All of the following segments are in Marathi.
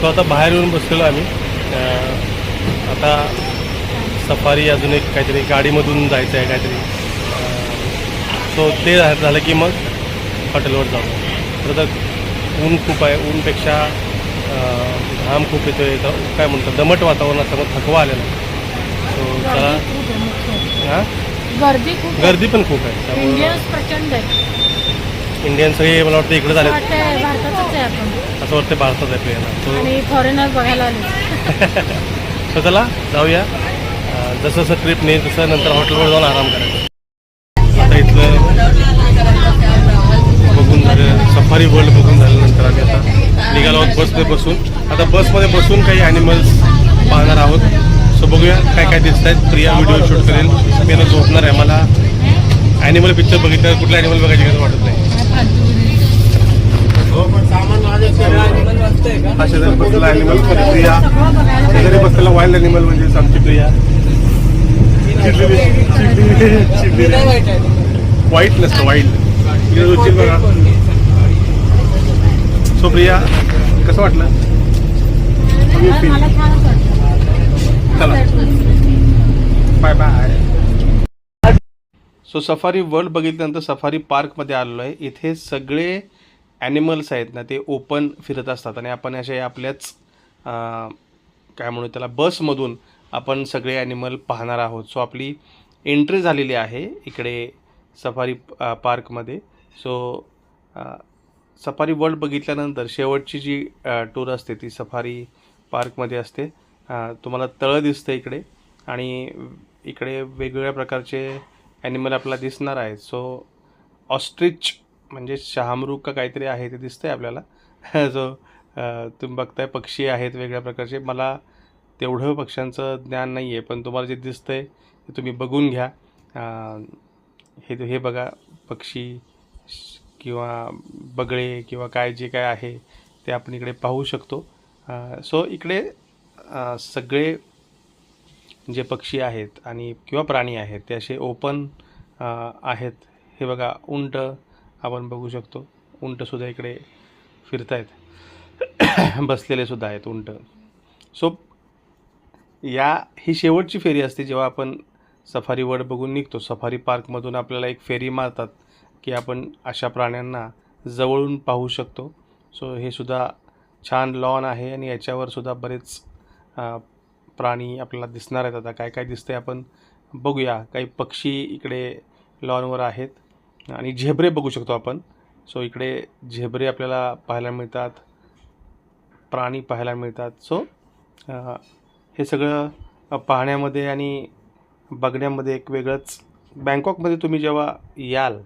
तो आता बाहेर येऊन बसलेलो आम्ही. आता सफारी अजून एक काहीतरी गाडीमधून जायचं आहे काहीतरी. सो ते झालं की मग हॉटेलवर जाऊ. तर ऊन खूप आहे. ऊनपेक्षा घाम खूप येतो आहे तर काय म्हणतात दमट वातावरण असल्यामुळे थकवा आलेला सो चला. हां? गर्दी खूप आहे. गर्दी पण खूप आहे. त्यामुळं प्रचंड आहे. इंडियन सगळे मला वाटतं इकडे झाले वाटतंय भारतातच आहे आपण. असं वाटतं भारतात आहे आणि फॉरेनर बघायला आले. सो चला जाऊया. अं, जसं जसं ट्रिप नेईल तसं नंतर हॉटेलवर जाऊन आराम करायचा. आता इथलं बघून झालं सफारी वर्ल्ड बघून झाल्यानंतर आम्ही आता. निघालो आहोत बसमध्ये बसून. आता बसमध्ये बसून काही ॲनिमल्स पाहणार आहोत. सो बघूया काय काय दिसत आहेत प्रिया व्हिडिओ शूट करेल. मी आता झोपणार आहे. मला ॲनिमल पिक्चर बघितल्यावर कुठला ॲनिमल बघायची गरज वाटत नाही. हा ॲनिमल म्हणजे प्रिया शेजारी बसलेला वाईल्ड ॲनिमल म्हणजेच आमची प्रिया. वाईट नसतं रुची बघा. सो प्रिया कसं वाटलं? चला. Bye bye so Safari World बघितल्यानंतर सफारी पार्कमध्ये आलेलो आहे. इथे सगळे ॲनिमल्स आहेत ना ते ओपन फिरत असतात. आणि आपण असे आपल्याच काय म्हणू त्याला बसमधून आपण सगळे ॲनिमल पाहणार आहोत. सो आपली एंट्री झालेली आहे इकडे सफारी पार्कमध्ये सो सफारी वर्ल्ड बघितल्यानंतर शेवटची जी टूर असते ती सफारी पार्कमध्ये असते. तुम्हाला तळं दिसतं इकडे. आणि इकडे वेगवेगळ्या प्रकारचे ॲनिमल आपल्याला दिसणार आहे. सो ऑस्ट्रिच म्हणजे शहामृग का काहीतरी आहे ते दिसतंय आपल्याला. जो तुम्ही बघताय पक्षी आहेत वेगळ्या प्रकारचे. मला तेवढं पक्ष्यांचं ज्ञान नाही आहे पण तुम्हाला जे दिसतंय ते तुम्ही बघून घ्या. हे हे बघा पक्षी किंवा बगळे किंवा काय जे काय आहे ते आपण इकडे पाहू शकतो. सो इकडे सगळे जे पक्षी आहेत आणि किंवा प्राणी आहेत ते असे ओपन आहेत. हे बघा उंट आपण बघू शकतो. उंटसुद्धा इकडे फिरत आहेत बसलेले सुद्धा आहेत उंट. सो या ही शेवटची फेरी असते जेव्हा आपण सफारी वर्ड बघून निघतो. सफारी पार्कमधून आपल्याला एक फेरी मारतात की आपण अशा प्राण्यांना जवळून पाहू शकतो. सो हे सुद्धा छान लॉन आहे आणि याच्यावर सुद्धा बरेच प्राणी आपल्याला दिसणार आहेत. आता काय काय दिसतंय आपण बघूया. काही पक्षी इकडे लॉनवर आहेत आणि झेब्रे बघू शकतो आपण. सो इकडे झेब्रे आपल्याला पाहायला मिळतात. प्राणी पाहायला मिळतात. सो हे सगळं पाहण्यामध्ये आणि बघण्यामध्ये एक वेगळंच. बँकॉकमध्ये तुम्ही जेव्हा याल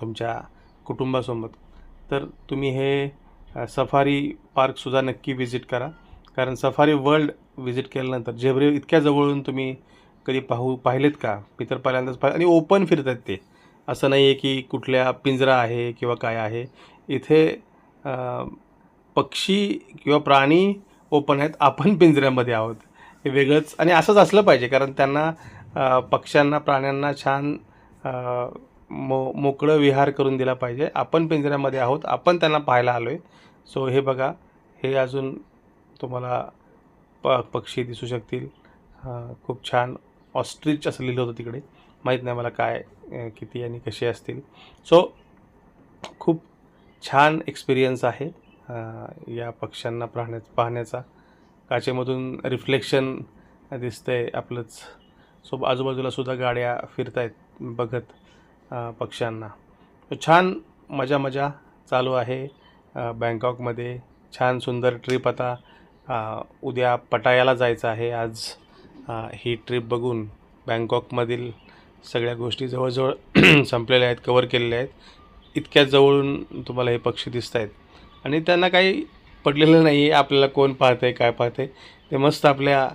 तुमच्या कुटुंबासोबत तर तुम्ही हे सफारी पार्कसुद्धा नक्की व्हिजिट करा. कारण सफारी वर्ल्ड व्हिजिट केल्यानंतर. झेब्रे इतक्या जवळून तुम्ही कधी पाहू पाहिलेत का? मी तर पहिल्यांदाच पाहिले आणि ओपन फिरत आहेत ते. असं नाही आहे की कुठल्या पिंजरा आहे किंवा काय आहे. इथे पक्षी किंवा प्राणी ओपन आहेत. आपण पिंजऱ्यामध्ये आहोत. हे वेगळंच आणि असंच असलं पाहिजे. कारण त्यांना पक्ष्यांना प्राण्यांना छान मो मोकळं विहार करून दिला पाहिजे. आपण पिंजऱ्यामध्ये आहोत. आपण त्यांना पाहायला आलो आहे सो हे बघा. हे अजून तुम्हाला प पक्षी दिसू शकतील. खूप छान ऑस्ट्रिच असं लिहिलं होतं तिकडे. माहीत नाही मला काय किती आणि कसे असतील. सो खूप छान एक्सपिरियन्स आहे या पक्ष्यांना पाहण्या पाहण्याचा. काचेमधून रिफ्लेक्शन दिसतं आहे आपलंच. सो आजूबाजूला सुद्धा गाड्या फिरत आहेत बघत पक्ष्यांना. छान मजा मजा चालू आहे बँकॉकमध्ये छान सुंदर ट्रिप आता उद्या पटायाला जायचं आहे. आज ही ट्रिप बघून बँकॉकमधील सगळ्या गोष्टी जवळजवळ संपलेल्या आहेत कवर केलेल्या आहेत. इतक्या जवळून तुम्हाला हे पक्षी दिसत आहेत आणि त्यांना काही पडलेलं नाही आहे आपल्याला कोण पाहतं आहे काय पाहतं आहे ते मस्त आपल्या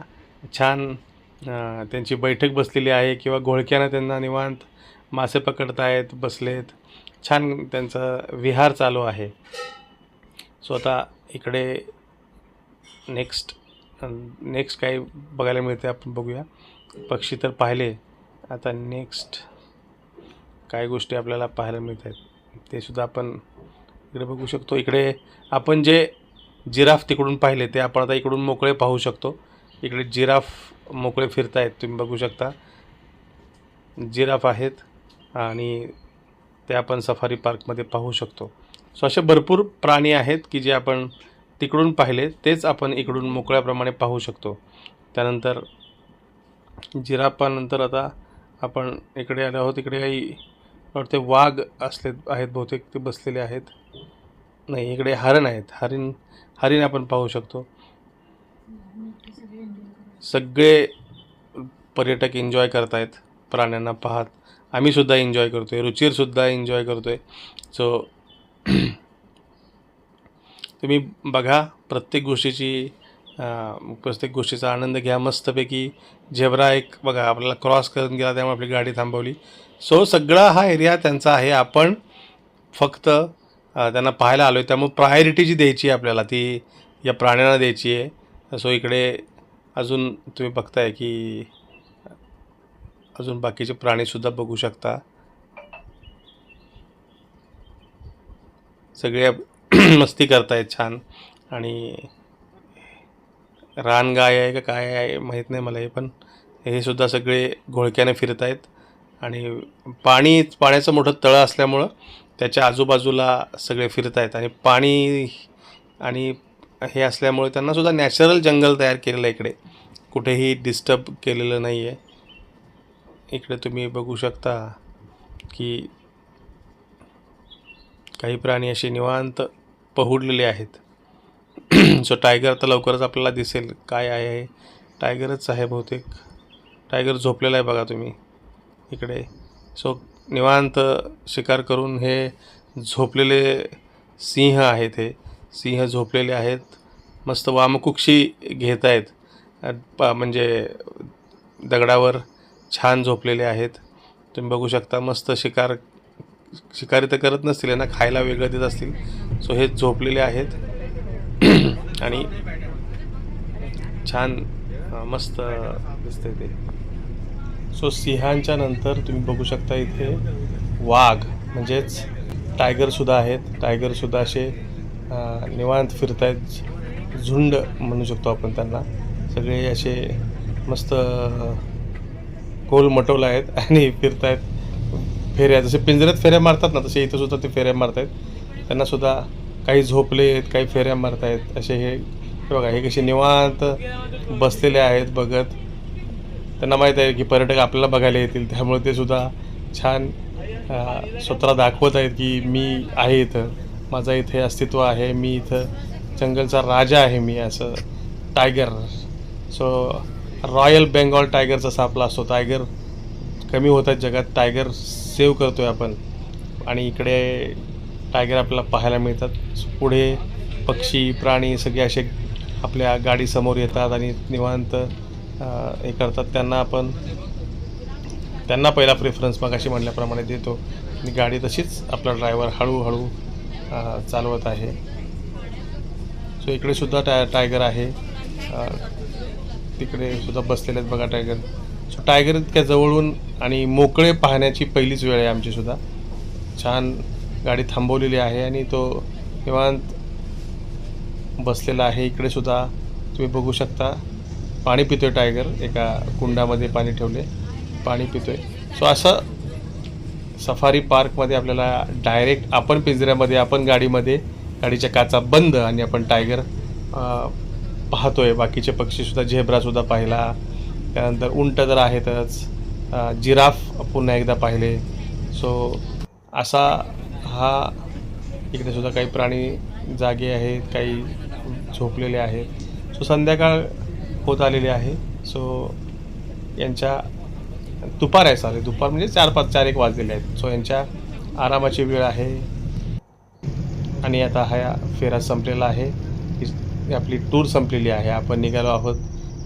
छान त्यांची बैठक बसलेली आहे किंवा घोळक्यानं त्यांना निवांत मासे पकडत आहेत बसलेत. छान त्यांचा विहार चालू आहे. स्वतः इकडे नेक्स्ट नेक्स्ट काय बघायला मिळते आपण बघूया. पक्षी तर पाहिले. आता नेक्स्ट काय गोष्टी आपल्याला पाहायला मिळत आहेत ते सुद्धा आपण इकडे बघू शकतो. इकडे आपण जे जिराफ तिकडून पाहिले ते आपण आता इकडून मोकळे पाहू शकतो. इकडे जिराफ मोकळे फिरतायत तुम्ही बघू शकता. जिराफ आहेत आणि ते आपण सफारी पार्कमध्ये पाहू शकतो. सो असे भरपूर प्राणी आहेत की जे आपण तिकडून पाहिले तेच आपण इकडून मोकळ्याप्रमाणे पाहू शकतो. त्यानंतर जिरापानंतर आता आपण इकडे आलो आहोत. इकडे काही वाटते वाघ असले आहेत बहुतेक ते बसलेले आहेत. नाही इकडे हरण आहेत. हरिण हरिण आपण पाहू शकतो. सगळे पर्यटक एन्जॉय करतायत प्राण्यांना पाहत. आम्हीसुद्धा एन्जॉय एन्जॉय करतोय रुचीरसुद्धा एन्जॉय करतोय. सो तुम्ही बघा प्रत्येक गोष्टीची प्रत्येक गोष्टीचा आनंद घ्या मस्तपैकी. झेब्रा एक बघा आपल्याला क्रॉस करून गेला त्यामुळे आपली गाडी थांबवली. सो सगळा हा एरिया त्यांचा आहे. आपण फक्त त्यांना पाहायला आलो आहे त्यामुळे प्रायोरिटी जी द्यायची आहे आपल्याला ती या प्राण्यांना द्यायची आहे. सो इकडे अजून तुम्ही बघताय की अजून बाकीचे प्राणीसुद्धा बघू शकता. सगळे मस्ती करतायत छान. आणि रानगाय आहे का काय आहे माहीत नाही मला हे पण हे सुद्धा सगळे घोळक्याने फिरत आहेत आणि पाणी पाण्याचं मोठं तळं असल्यामुळं त्याच्या आजूबाजूला सगळे फिरत आहेत आणि पाणी आणि हे असल्यामुळे त्यांनासुद्धा नॅचरल जंगल तयार केलेलं आहे इकडे. कुठेही डिस्टर्ब केलेलं नाही आहे इकडे तुम्ही बघू शकता की काही प्राणी असे निवांत पहुडलेले आहेत. सो टायगर तर लवकरच आपल्याला दिसेल काय आहे टायगरच आहे बहुतेक. टायगर झोपलेला आहे बघा तुम्ही. इकडे. सो निवांत शिकार करून हे झोपलेले सिंह आहेत हे. सिंह झोपलेले आहेत. मस्त वामकुक्षी घेत आहेत. म्हणजे दगडावर छान झोपलेले आहेत. तुम्ही बघू शकता मस्त शिकार शिकारी तर करत नसतील यांना खायला वेगळं देत असतील. सो हे झोपलेले आहेत. आणि छान मस्त दिसते ते. सो सिंहांच्या नंतर तुम्ही बघू शकता इथे वाघ म्हणजेच टायगरसुद्धा आहेत. टायगरसुद्धा असे निवांत फिरत आहेत झुंड म्हणू शकतो आपण त्यांना. सगळे असे मस्त गोल मटोल आहेत आणि फिरत आहेत फेऱ्या जसे पिंजऱ्यात फेऱ्या मारतात ना तसे इथंसुद्धा ते फेऱ्या मारत आहेत त्यांनासुद्धा काही झोपले आहेत काही फेऱ्या मारत आहेत असे हे बघा हे कसे निवांत बसलेले आहेत बघत. त्यांना माहीत आहे की पर्यटक आपल्याला बघायला येतील त्यामुळे ते सुद्धा छान स्वतःला दाखवत आहेत की मी आहे इथं. माझं इथे अस्तित्व आहे मी इथं जंगलचा राजा आहे मी असं. Tiger so royal Bengal tiger जसा आपला असतो. टायगर कमी होत आहेत जगात. टायगर सेव्ह करतो आहे आपण. आणि इकडे टायगर आपल्याला पाहायला मिळतात. पुढे पक्षी प्राणी सगळे असे आपल्या गाडीसमोर येतात आणि निवांत हे करतात. त्यांना आपण त्यांना पहिला प्रेफरन्स मग अशी म्हणल्याप्रमाणे देतो. आणि गाडी तशीच आपला ड्रायव्हर हळूहळू चालवत आहे. सो इकडे सुद्धा टाय टायगर आहे. तिकडे सुद्धा बसलेले आहेत बघा टायगर. सो टायगर इतक्या जवळून आणि मोकळे पाहण्याची पहिलीच वेळ आहे आमची सुद्धा. छान गाडी थांबवलेली आहे आणि तो निवांत बसलेला आहे. इकडे सुद्धा तुम्ही बघू शकता. पाणी पितोय टायगर एका कुंडामध्ये पाणी ठेवले. पाणी पितोय. सो असं सफारी पार्कमध्ये आपल्याला डायरेक्ट आपण पिंजऱ्यामध्ये आपण गाडीमध्ये गाडीच्या काचा बंद आणि आपण टायगर पाहतो पाहतोय. बाकीचे पक्षीसुद्धा झेब्रासुद्धा पाहिला. त्यानंतर उंट तर आहेतच. जिराफ पुन्हा एकदा पाहिले. सो असा हा इकडे सुद्धा काही प्राणी जागे आहेत काही झोपलेले आहेत. सो संध्याकाळ होत आलेली आहे. सो यांच्या दुपार आहे चालेल दुपार म्हणजे चार पाच चार एक वाजलेले आहेत. सो यांच्या आरामाची वेळ आहे. आणि आता हा फेरा संपलेला आहे. आपली टूर संपलेली आहे. आपण निघालो आहोत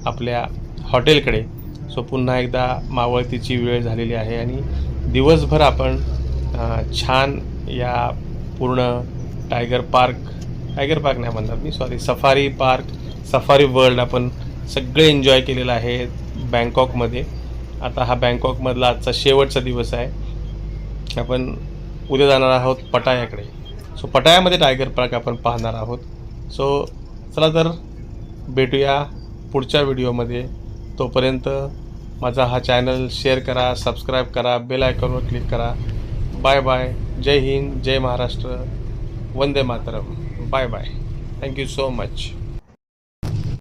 आपल्या हॉटेलकडे सो पुन्हा एकदा मावळतीची वेळ झालेली आहे आणि दिवसभर आपण छान या पूर्ण टायगर पार्क टायगर पार्क नाही म्हणणार मी sorry Safari Park Safari World आपण सगळे एन्जॉय केलेलं आहे बँकॉकमध्ये आता हा बँकॉकमधला आजचा शेवटचा दिवस आहे. आपण उद्या जाणार आहोत पटायाकडे. सो पटायामध्ये टायगर पार्क आपण पाहणार आहोत. सो चला तर भेटूया पुढच्या व्हिडिओमध्ये तोपर्यंत माझा हा चॅनल शेअर करा सबस्क्राईब करा बेल आयकॉनवर क्लिक करा. Bye bye. जय हिंद जय महाराष्ट्र. वंदे Mataram. Bye bye. Thank you so much